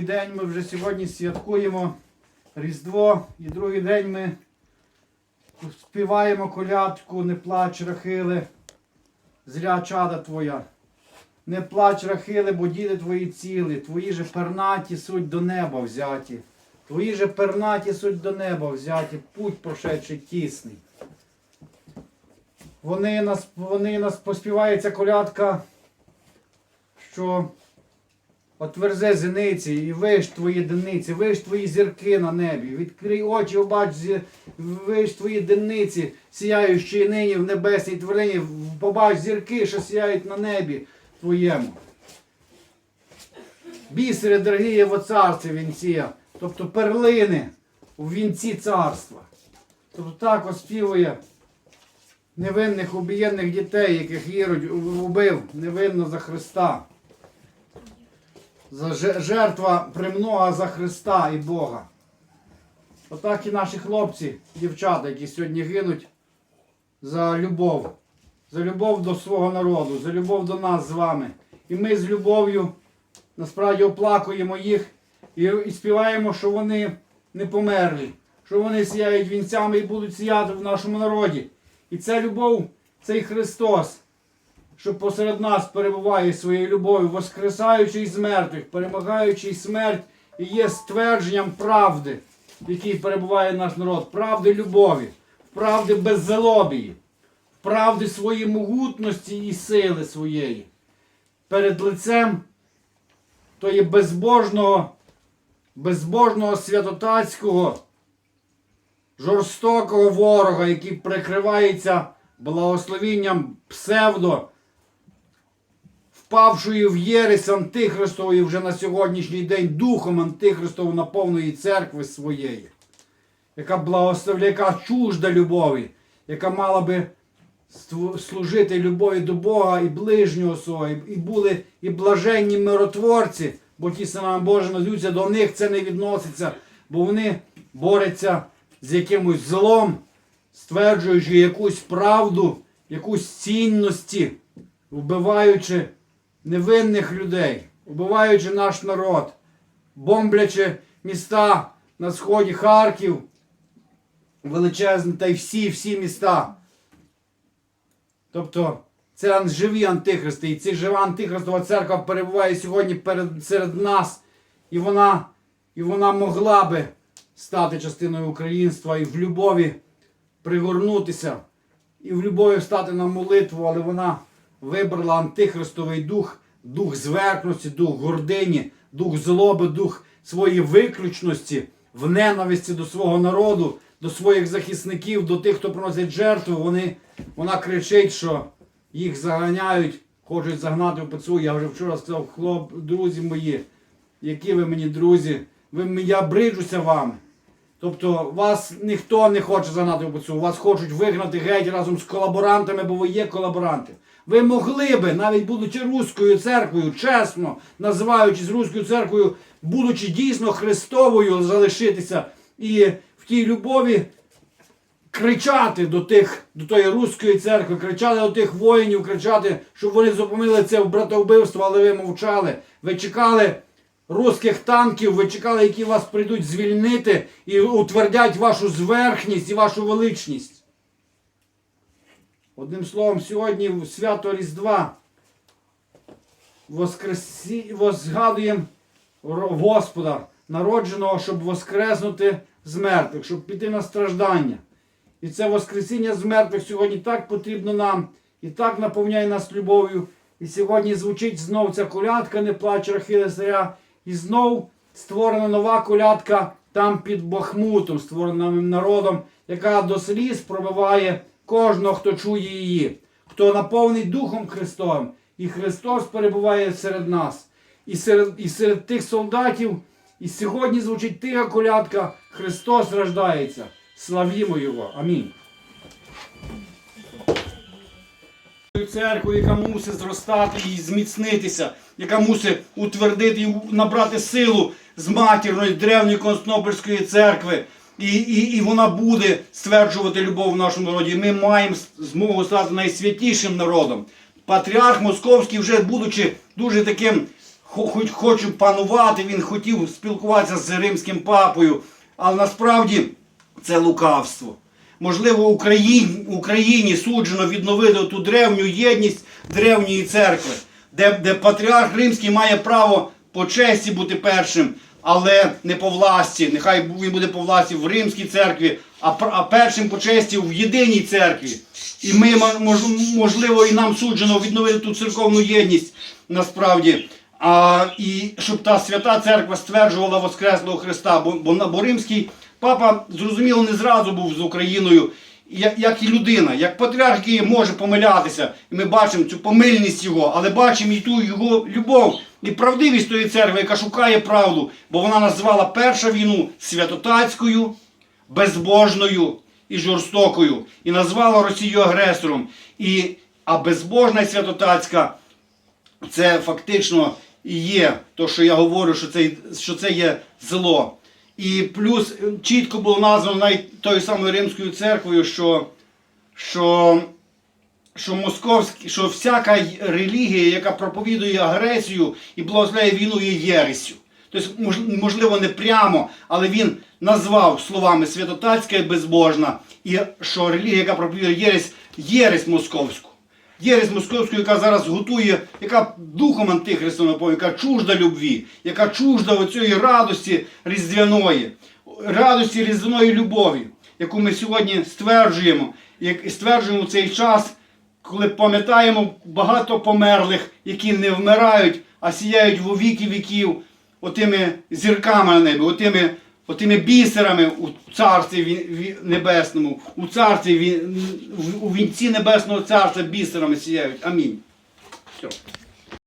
День ми вже сьогодні святкуємо Різдво, і другий день ми співаємо колядку, не плач, Рахиле, зря чада твоя. Не плач, Рахиле, бо діти твої цілі, твої же пернаті суть до неба взяті. Твої же пернаті суть до неба взяті, путь прошедший тісний. Вони нас, вони нас поспівається колядка, що Отверзе зениці і виш твої диниці, виш твої зірки на небі. Відкрий очі, обач, зі- виш твої диниці, сіяючі нині в небесній тварині, побач зірки, що сіяють на небі твоєму. Бісери, дорогі во царстві вінція, тобто перлини у вінці царства. Тобто так оспівує невинних убієнних дітей, яких Ірод убив невинно за Христа. Жертва премнога за Христа і Бога. Отак і наші хлопці, дівчата, які сьогодні гинуть за любов, за любов до свого народу, за любов до нас з вами. І ми з любов'ю насправді оплакуємо їх і, і співаємо, що вони не померли, що вони сіяють вінцями і будуть сіяти в нашому народі. І ця любов, цей Христос, що посеред нас перебуває своєю любов'ю, воскресаючи із мертвих, перемагаючи смерть, і є ствердженням правди, в якій перебуває наш народ, правди любові, правди беззалобії, правди своєї могутності і сили своєї. Перед лицем тої безбожного, безбожного святотатського, жорстокого ворога, який прикривається благословінням псевдо, впавшої в єресь Антихристової вже на сьогоднішній день духом Антихристову наповної церкви своєї, яка благословляє, яка чужда любові, яка мала би служити любові до Бога і ближнього свого, і- були і блаженні миротворці, бо ті саме Боже назвуться, до них це не відноситься, бо вони борються з якимось злом, стверджуючи якусь правду, якусь цінності, вбиваючи невинних людей, вбиваючи наш народ, бомблячи міста на сході Харків, величезні та й всі, всі міста. Тобто це живі антихристи, і ця жива антихристова церква перебуває сьогодні перед, серед нас, і вона, і вона могла би стати частиною українства і в любові пригорнутися, і в любові встати на молитву, але вона вибрала антихристовий дух, дух зверхності, дух гордині, дух злоби, дух своєї виключності, в ненависті до свого народу, до своїх захисників, до тих, хто приносить жертву. Вони, вона кричить, що їх заганяють, хочуть загнати в пецу. Я вже вчора сказав, хлоп, друзі мої, які ви мені друзі, ви, я бриджуся вами. Тобто вас ніхто не хоче загнати в пицу, вас хочуть вигнати геть разом з колаборантами, бо ви є колаборанти. Ви могли би, навіть будучи руською церквою, чесно називаючись руською церквою, будучи дійсно Христовою, залишитися і в тій любові кричати до тих, до тої руської церкви, кричати до тих воїнів, кричати, щоб вони зупинили це в братовбивство, але ви мовчали. Ви чекали руських танків, ви чекали, які вас прийдуть звільнити і утвердять вашу зверхність і вашу величність. Одним словом, сьогодні в свято Різдва воскресі... возгадуємо Господа, народженого, щоб воскреснути з мертвих, щоб піти на страждання. І це Воскресіння з мертвих сьогодні так потрібно нам і так наповняє нас любов'ю. І сьогодні звучить знов ця колядка, не плач Рахиле Заря. І знов створена нова колядка там під Бахмутом, створена народом, яка до сліз пробиває кожного, хто чує її, хто наповнений Духом Христовим. І Христос перебуває серед нас. І серед, і серед тих солдатів, і сьогодні звучить тиха колядка Христос рождається. Славімо Його. Амінь. Церкву, яка мусить зростати і зміцнитися, яка мусить утвердити і набрати силу з матірної древньої Константинопольської церкви. І, і, і вона буде стверджувати любов в нашому народі. Ми маємо змогу стати найсвятішим народом. Патріарх Московський, вже будучи дуже таким хо- хоч хочу панувати, він хотів спілкуватися з римським папою, але насправді це лукавство. Можливо, Україні, Україні суджено відновити ту древню єдність древньої церкви, де, де патріарх римський має право по честі бути першим, але не по власті. Нехай він буде по власті в римській церкві, а, першим по честі в єдиній церкві. І ми, мож- можливо, і нам суджено відновити ту церковну єдність насправді. А, і щоб та свята церква стверджувала Воскреслого Христа, бо, бо, бо римський папа, зрозуміло, не зразу був з Україною, як, і людина, як патріарх, який може помилятися. І ми бачимо цю помильність його, але бачимо і ту його любов і правдивість тої церкви, яка шукає правду, бо вона назвала першу війну святотатською, безбожною і жорстокою, і назвала Росію агресором. І, а безбожна і святотатська це фактично і є то, що я говорю, що це, що це є зло. І плюс е, чітко було названо навіть тою самою Римською церквою, що, що, що, московські, що всяка релігія, яка проповідує агресію і благословляє війну, є єресю. Тобто, можливо, не прямо, але він назвав словами святотатська і безбожна, і що релігія, яка проповідує єресь, єресь московську. Єресь московську, яка зараз готує, яка духом антихристом наповнена, яка чужда любві, яка чужда оцієї радості різдвяної, радості різдвяної любові, яку ми сьогодні стверджуємо, як стверджуємо в цей час, коли пам'ятаємо багато померлих, які не вмирають, а сіяють во віки віків, отими зірками на небі, отими, отими бісерами у царстві ві- ві- небесному, у царстві у вінці небесного царства бісерами сіяють. Амінь. Все.